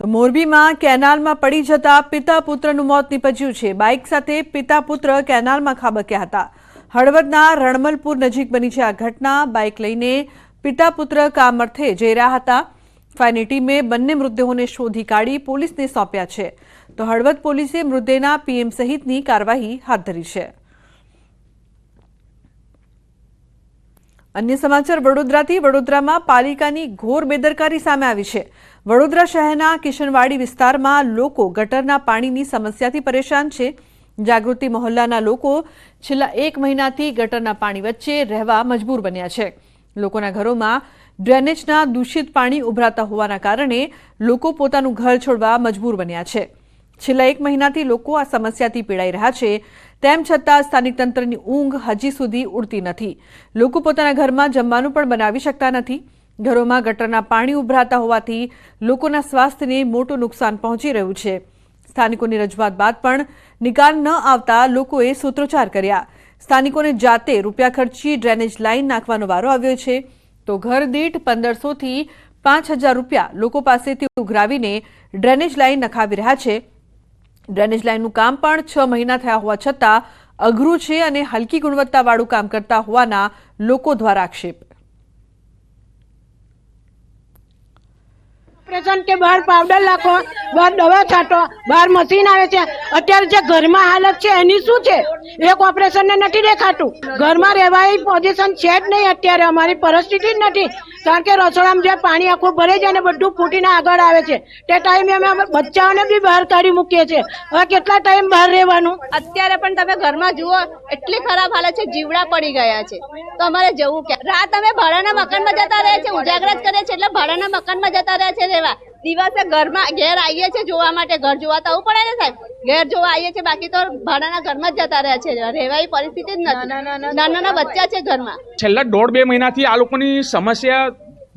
તો મોરબીમાં કેનાલમાં પડી જતા પિતા પુત્રનું મોત નીપજ્યું છે. બાઇક સાથે પિતા પુત્ર કેનાલમાં ખાબક્યા હતા. હળવદના રણમલપુર નજીક બની છે આ ઘટના. બાઇક લઈને પિતા પુત્ર કામ અર્થે જઈ રહ્યા હતા. ફાયરની ટીમે બંને મૃતદેહોને શોધી કાઢી પોલીસને સોંપ્યા છે. તો હળવદ પોલીસે મૃતદેહના પીએમ સહિતની કાર્યવાહી હાથ ધરી છે. અન્ય સમાચાર, વડોદરાથી વડોદરામાં પાલિકાની ઘોર બેદરકારી સામે આવી છે. વડોદરા શહેરના કિશનવાડી વિસ્તારમાં લોકો ગટરના પાણીની સમસ્યાથી પરેશાન છે. જાગૃતિ મહોલ્લાના લોકો છેલ્લા એક મહિનાથી ગટરના પાણી વચ્ચે રહેવા મજબૂર બન્યા છે. લોકોના ઘરોમાં ડ્રેનેજના દૂષિત પાણી ઉભરાતા હોવાના કારણે લોકો પોતાનું ઘર છોડવા મજબૂર બન્યા છે. છેલ્લા એક મહિનાથી લોકો આ સમસ્યાથી પીડાઈ રહ્યા છે. તેમ છતાં સ્થાનિક તંત્રની ઊંઘ હજી સુધી ઉડતી નથી. લોકો પોતાના ઘરમાં જમવાનું પણ બનાવી શકતા નથી. ઘરોમાં ગટરના પાણી ઉભરાતા હોવાથી લોકોના સ્વાસ્થ્યને મોટું નુકસાન પહોંચી રહ્યું છે. સ્થાનિકોની રજૂઆત બાદ પણ નિકાલ ન આવતા લોકોએ સૂત્રોચ્ચાર કર્યા. સ્થાનિકોને જાતે રૂપિયા ખર્ચી ડ્રેનેજ લાઇન નાખવાનો વારો આવ્યો છે. તો ઘર દીઠ પંદરસોથી પાંચ હજાર રૂપિયા લોકો પાસેથી ઉઘરાવીને ડ્રેનેજ લાઇન નખાવી રહ્યા છે. ડ્રેનેજ લાઇનનું કામ પણ છ મહિના થયા હોવા છતાં અઘરું છે અને હલકી ગુણવત્તાવાળું કામ કરતા હોવાના લોકો દ્વારા આક્ષેપ. ઓપરેશન કે બહાર પાવડર નાખો, બહાર દવા છાંટો, બહાર મશીન આવે છે. અત્યારે જે ઘરમાં હાલત છે એની શું છે? એક ઓપરેશન ને નથી દેખાતું. ઘરમાં રહેવાય પોઝિશન છે જ નહીં અત્યારે, અમારી પરિસ્થિતિ જ નથી. કારણ કે રસોડામાં જે પાણી આખું ભરે છે અને બધું ફૂટીને આગળ આવે છે. તે ટાઈમે અમે બચ્ચાઓને બી બહાર કાઢી મૂકીએ છીએ. હવે કેટલા ટાઈમ બહાર રહેવાનું? અત્યારે પણ તમે ઘરમાં જુઓ, એટલી ખરાબ હાલત છે, જીવડા પડી ગયા છે. તો અમારે જવું કે રાત અમે ભાડાના મકાનમાં જતા રહ્યા છે ઉજાગરા જ કરે છે એટલે ભાડાના મકાનમાં જતા રહ્યા છે રહેવા. દિવસે ઘરમાં ઘેર આવીએ છીએ જોવા માટે, ઘર જોવા તો આવું પડે ને સાહેબ? ઘેર જોવા આવીએ છીએ બાકી તો ભાડાના ઘરમાં જ જતા રહ્યા છે. રહેવાની પરિસ્થિતિ જ નથી. નાના નાના બચ્ચા છે ઘરમાં. છેલ્લા દોઢ બે મહિનાથી આ લોકોની સમસ્યા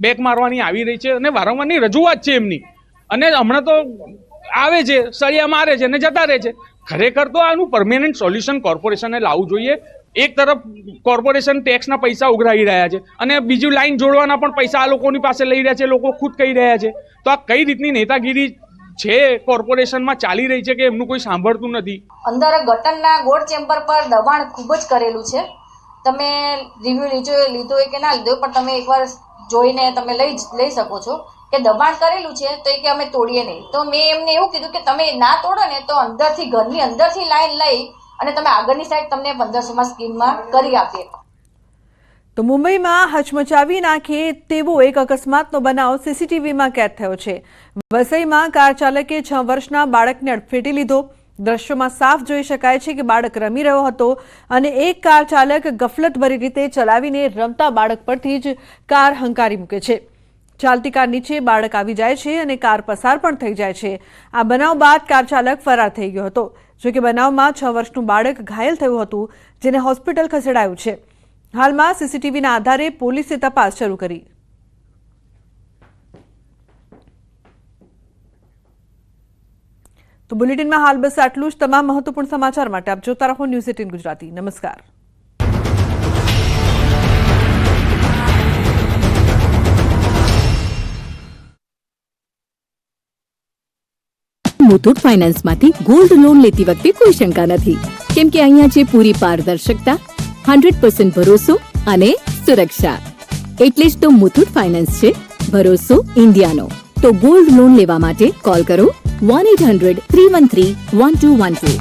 બેક મારવાની આવી રહી છે અને વારંવારની રજૂઆત છે એમની. અને હમણાં તો આવે છે સળિયા મારે છે અને જતા રહે છે. ખરેખર તો આનું પરમેનન્ટ સોલ્યુશન કોર્પોરેશને લાવવું જોઈએ. એક તરફ કોર્પોરેશન ટેક્સના પૈસા ઉઘરાવી રહ્યા છે અને બીજું લાઈન જોડવાના પણ પૈસા આ લોકોની પાસે લઈ રહ્યા છે લોકો ખુદ કહી રહ્યા છે. તો આ કઈ રીતની નેતાગીરી છે કોર્પોરેશનમાં ચાલી રહી છે કે એમનું કોઈ સાંભળતું નથી. અંદર ગટરના ગોળ ચેમ્બર પર દબાણ ખૂબ જ કરેલું છે. તમે રિવ્યુ લીધો લીધો કે ના લીધો પણ તમે એકવાર જોઈને તમે લઈ લઈ શકો છો કે દબાણ કરેલું છે તો એ કે અમે તોડીએ નહીં. તો મેં એમને એવું કીધું કે તમે ના તોડો ને તો અંદરથી ઘરની અંદરથી લાઈન લઈ અને તમે આગળની સાઈડ તમને પંદરસોમાં સ્કીમમાં કરી આપીએ. તો મુંબઈમાં હચમચાવી નાખે તેવો એક અકસ્માતનો બનાવ સીસીટીવીમાં કેદ થયો છે. વસઈમાં કાર ચાલકે છ વર્ષના બાળકને અડફેટી લીધો. દ્રશ્યોમાં સાફ જોઈ શકાય છે કે બાળક રમી રહ્યો હતો અને એક કાર ચાલક ગફલતભરી રીતે ચલાવીને રમતા બાળક પરથી જ કાર હંકારી મૂકે છે. ચાલતી કાર નીચે બાળક આવી જાય છે અને કાર પસાર પણ થઈ જાય છે. આ બનાવ બાદ કાર ચાલક ફરાર થઈ ગયો હતો. જોકે બનાવમાં છ વર્ષનું બાળક ઘાયલ થયું હતું, જેને હોસ્પિટલ ખસેડાયું છે. હાલમાં સીસીટીવીના આધારે પોલીસે તપાસ શરૂ કરી. તો બુલેટિનમાં હાલ બસ આટલું જ. તમામ મહત્વપૂર્ણ સમાચાર માટે આપ જોતા રહો ન્યૂઝ એટીન ગુજરાતી. નમસ્કાર. મુથુટ ફાઇનાન્સમાંથી ગોલ્ડ લોન લેતી વખતે કોઈ શંકા નથી. કેમ કે અહીંયા છે પૂરી પારદર્શકતા હંડ્રેડ પર્સન્ટ ભરોસો અને સુરક્ષા. એટલે જ તો મુથુટ ફાઇનાન્સ છે, ભરોસો ઇન્ડિયાનો. તો ગોલ્ડ લોન લેવા માટે કોલ કરો one eight hundred three one three one two one two.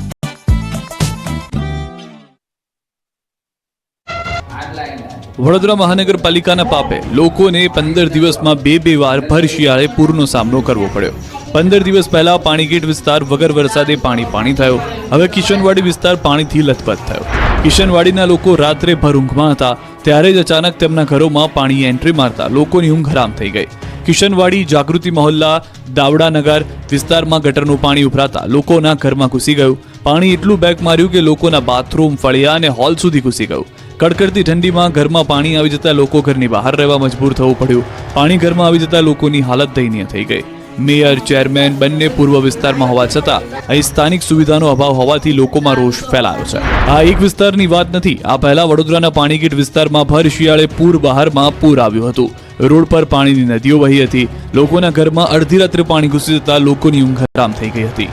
Vadodara મહાનગરપાલિકાના પાપે લોકોને પંદર દિવસમાં બે બે વાર ભર શિયાળે પૂરનો સામનો કરવો પડ્યો. પંદર દિવસ પહેલા પાણીગેટ વિસ્તાર વગર વરસાદે પાણી પાણી થયો. હવે કિશનવાડી વિસ્તાર પાણીથી લથપથ થયો. કિશનવાડીના લોકો રાત્રે ભર ઊંઘમાં હતા. ત્યારે જ અચાનક તેમના ઘરોમાં પાણી એન્ટ્રી મારતા લોકોની ઊંઘ હરામ થઈ ગઈ. કિશનવાડી, જાગૃતિ મહોલ્લા, દાવડાનગર વિસ્તારમાં ગટરનું પાણી ઉભરાતા લોકોના ઘરમાં ઘૂસી ગયું. પાણી એટલું બેક માર્યું કે લોકોના બાથરૂમ ફળિયા અને હોલ સુધી ઘૂસી ગયું. કડકડતી ઠંડીમાં ઘરમાં પાણી આવી જતા લોકો ઘરની બહાર રહેવા મજબૂર થવું પડ્યું. પાણી ઘરમાં આવી જતા લોકોની હાલત દયનીય થઈ ગઈ. મેયર, ચેરમેન બંને પૂર્વ વિસ્તારમાં હોવા છતાં અહીં સ્થાનિક સુવિધાનો અભાવ હોવાથી લોકોમાં રોષ ફેલાયો છે. આ એક વિસ્તારની વાત નથી. આ પહેલા વડોદરાના પાણીગીટ વિસ્તારમાં ભર શિયાળે પૂર બહારમાં પૂર આવ્યું હતું. રોડ પર પાણીની નદીઓ વહી હતી. લોકોના ઘરમાં અડધી રાત્રે પાણી ઘૂસી જતા લોકોની ઊંઘ હરામ થઈ ગઈ હતી.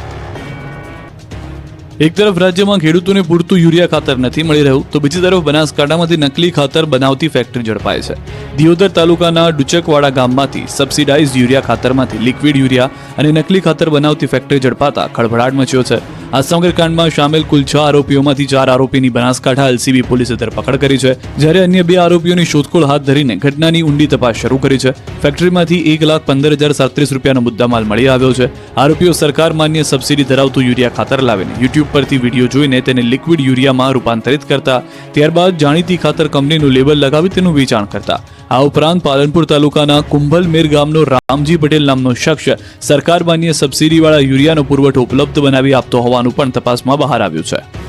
એક તરફ રાજ્યમાં ખેડૂતોને પૂરતું યુરિયા ખાતર નથી મળી રહ્યું, તો બીજી તરફ બનાસકાંઠામાંથી નકલી ખાતર બનાવતી ફેક્ટરી ઝડપાય છે. દિયોદર તાલુકાના ડુચકવાડા ગામમાંથી સબસિડાઇઝ યુરિયા ખાતરમાંથી લિક્વિડ યુરિયા અને નકલી ખાતર બનાવતી ફેક્ટરી ઝડપાતા ખળભળાટ મચ્યો છે. આ સમગ્ર કાંડમાં સામેલ કુલ છ આરોપીઓમાંથી ચાર આરોપીની બનાસકાંઠા એલસીબી પોલીસે ધરપકડ કરી છે, જ્યારે અન્ય બે આરોપીઓની શોધખોળ હાથ ધરીને ઘટનાની ઊંડી તપાસ શરૂ કરી છે. ફેક્ટરીમાંથી એક લાખ પંદર હજાર સાડત્રીસ રૂપિયાનો મુદ્દામાલ મળી આવ્યો છે. આરોપીઓ સરકાર માન્ય સબસિડી ધરાવતું યુરિયા ખાતર લાવીને યુટ્યુબ પરથી વીડિયો જોઈને તેને લિક્વિડ યુરિયામાં રૂપાંતરિત કરતા, ત્યારબાદ જાણીતી ખાતર કંપનીનું લેબલ લગાવી તેનું વેચાણ કરતા. આ ઉપરાંત પાલનપુર તાલુકાના કુંભલમેર ગામનો રામજી પટેલ નામનો શખ્સ સરકાર માન્ય સબસિડીવાળા યુરિયાનો પુરવઠો ઉપલબ્ધ બનાવી આપતો હોવાનું પણ તપાસમાં બહાર આવ્યું છે.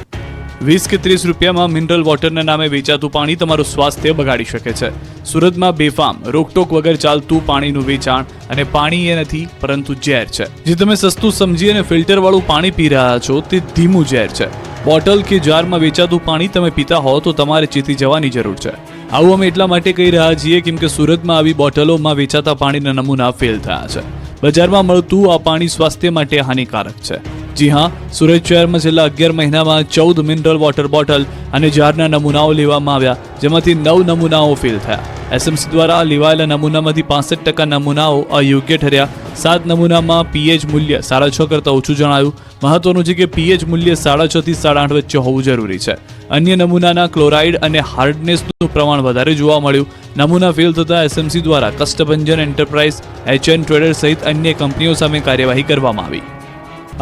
વીસ કે ત્રીસ રૂપિયામાં મિનરલ વોટરના નામે વેચાતું પાણી તમારું સ્વાસ્થ્ય બગાડી શકે છે. સુરતમાં બેફામ, રોકટોક વગર ચાલતું પાણીનું વેચાણ અને પાણી એ નથી, પરંતુ ઝેર છે. જે તમે સસ્તું સમજી અને ફિલ્ટરવાળું પાણી પી રહ્યા છો, તે ધીમું ઝેર છે. બોટલ કે જારમાં વેચાતું પાણી તમે પીતા હો, તો તમારે ચીતી જવાની જરૂર છે. આવું અમે એટલા માટે કહી રહ્યા છીએ કેમ કે સુરતમાં આવી બોટલોમાં વેચાતા પાણીના નમૂના ફેલ થયા છે. બજારમાં મળતું આ પાણી સ્વાસ્થ્ય માટે હાનિકારક છે. જી હા, સુરત શહેરમાં છેલ્લા અગિયાર મહિનામાં ચૌદ મિનરલ વોટર બોટલ અને જારના નમૂનાઓ લેવામાં આવ્યા, જેમાંથી નવ નમૂનાઓ ફેલ થયા. એસએમસી દ્વારા લેવાયેલા નમૂનામાંથી પાસઠ ટકા નમૂનાઓ અયોગ્ય ઠર્યા. સાત નમૂનામાં પીએચ મૂલ્ય સાડા છ કરતાં ઓછું જણાયું. મહત્વનું છે કે પીએચ મૂલ્ય સાડા છથી સાડા આઠ વચ્ચે હોવું જરૂરી છે. અન્ય નમૂનાના ક્લોરાઇડ અને હાર્ડનેસનું પ્રમાણ વધારે જોવા મળ્યું. નમૂના ફેલ થતાં એસએમસી દ્વારા કષ્ટભંજન એન્ટરપ્રાઇઝ, એચએન ટ્રેડર સહિત અન્ય કંપનીઓ સામે કાર્યવાહી કરવામાં આવી.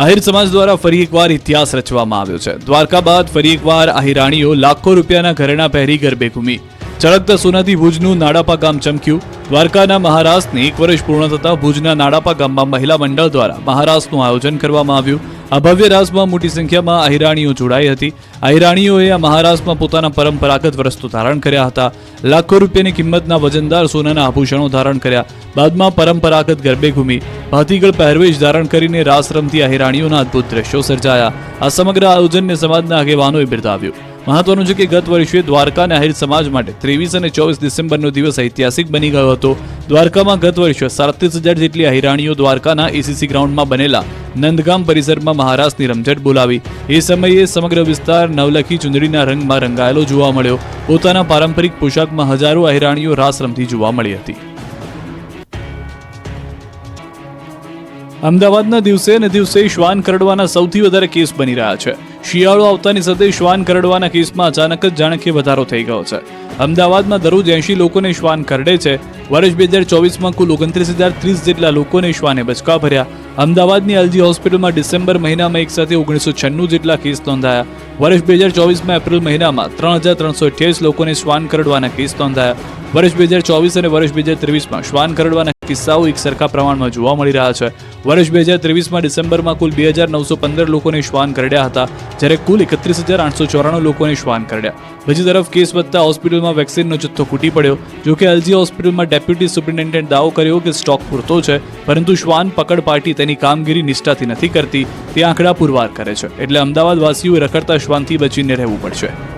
આહિર સમાજ દ્વારા ફરી એકવાર ઇતિહાસ રચવામાં આવ્યો છે. દ્વારકા બાદ ફરી એકવાર આહિરાણીઓ લાખો રૂપિયાના ઘરેણા પહેરી ગરબે ઘૂમી ચળકતા સોનાથી ભુજનું નાડાપા ગામ ચમક્યું. દ્વારકાના મહારાષ્ટ્રને એક વર્ષ પૂર્ણ થતા ભુજના નાડાપા ગામમાં મહિલા મંડળ દ્વારા મહારાષ્ટ્રનું આયોજન કરવામાં આવ્યું. આ ભવ્ય રાસમાં મોટી સંખ્યામાં અહિરાણીઓ જોડાઈ હતી. અહિરાણીઓએ આ મહારાષ્ટ્રમાં પોતાના પરંપરાગત વસ્તુ ધારણ કર્યા હતા. લાખો રૂપિયાની કિંમતના વજનદાર સોનાના આભૂષણો ધારણ કર્યા. બાદમાં પરંપરાગત ગરબે ઘૂમી ભાતીગળ પહેરવેશ ધારણ કરીને રાસ રમતી અહિરાણીઓના અદ્ભુત દ્રશ્યો સર્જાયા. આ સમગ્ર આયોજનને સમાજના આગેવાનોએ બિરદાવ્યું. મહત્વનું છે કે ગત વર્ષે દ્વારકા અને આહિર સમાજ માટે ત્રેવીસ અને ચોવીસ ડિસેમ્બરનો દિવસ ઐતિહાસિક બની ગયો હતો. દ્વારકામાં ગત વર્ષે સાડત્રીસ હજાર જેટલી અહિરાણીઓ દ્વારકાના એસીસી ગ્રાઉન્ડમાં બનેલા નંદગામ પરિસરમાં મહારાષ્ટ્રની રમઝટ બોલાવી. એ સમયે સમગ્ર વિસ્તાર નવલખી ચુંદડીના રંગમાં રંગાયેલો જોવા મળ્યો. પોતાના પારંપરિક પોશાકમાં હજારો અહિરાણીઓ રાસ રમતી જોવા મળી હતી. અમદાવાદના દિવસે ને દિવસે શ્વાન કરડવાના સૌથી વધારે કેસ બની રહ્યા છે. શિયાળો આવતાની સાથે શ્વાન કરડવાના કેસમાં અચાનક જ જાણકે વધારો થઈ ગયો છે. અમદાવાદમાં દરરોજ એંશી લોકોને શ્વાન કરડે છે. વર્ષ બે હજાર ચોવીસમાં કુલ ઓગણત્રીસ હજાર ત્રીસ જેટલા લોકોને શ્વાને બચકા ભર્યા. અમદાવાદની એલજી હોસ્પિટલમાં ડિસેમ્બર મહિનામાં એક સાથે ઓગણીસો છન્નું જેટલા કેસ નોંધાયા. વર્ષ બે હજાર ચોવીસમાં એપ્રિલ મહિનામાં ત્રણ હજાર ત્રણસો અઠ્યાવીસ લોકોને શ્વાન કરડવાના કેસ નોંધાયા. વર્ષ બે હજાર ચોવીસ અને વર્ષ બે હજાર ત્રેવીસમાં શ્વાન કરડવાના કિસ્સાઓ એક સરખા પ્રમાણમાં જોવા મળી રહ્યા છે. વર્ષ બે હજાર ત્રેવીસમાં ડિસેમ્બરમાં કુલ બે હજાર નવસો પંદર લોકોને શ્વાન કરડ્યા હતા, જ્યારે કુલ એકત્રીસ હજાર આઠસો ચોરાણું લોકોને શ્વાન કરડ્યા. બીજી તરફ કેસ વધતા હોસ્પિટલમાં વેક્સિનનો જથ્થો ખૂટી પડ્યો, જો કે એલજી હોસ્પિટલમાં ડેપ્યુટી સુપ્રિન્ટેન્ડન્ટ દાવો કર્યો કે સ્ટોક પૂરતો છે, પરંતુ શ્વાન પકડ પાર્ટી તેની કામગીરી નિષ્ઠાથી નથી કરતી, તે આંકડા પુરવાર કરે છે. એટલે અમદાવાદવાસીઓએ રખડતા શ્વાનથી બચીને રહેવું પડશે.